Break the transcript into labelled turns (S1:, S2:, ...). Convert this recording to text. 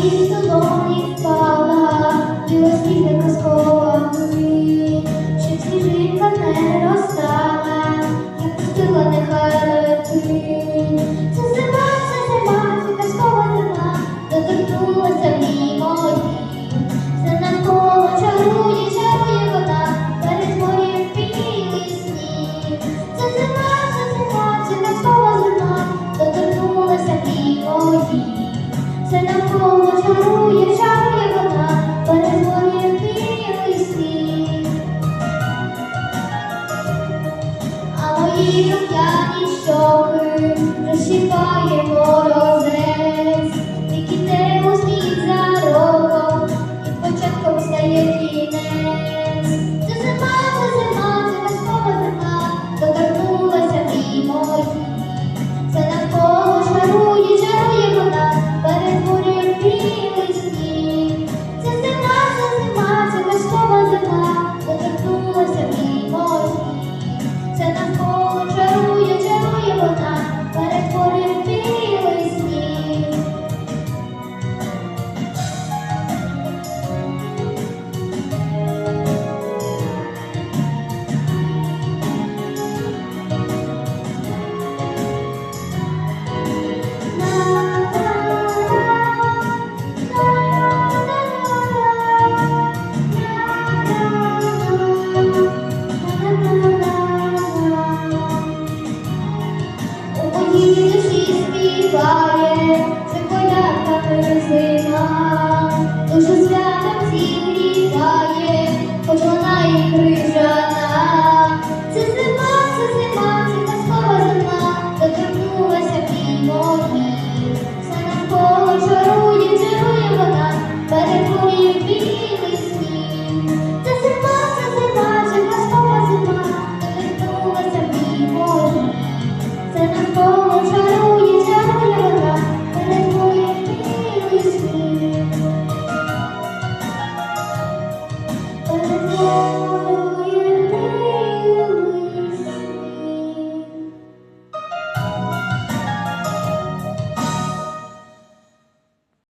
S1: моїй долоні впала, білосніжна казкова мрій, щоб сніжинка не розстала, я пустила нехай. Це зима, це зима, це казкова зима, доторкнулася в ній моїй. Все навколо чарує, чарує вона, перетворює в білий сніг. Це зима, це зима, це казкова зима, доторкнулася в ній you. Це колядками зима, душу святом сніг. Перетворює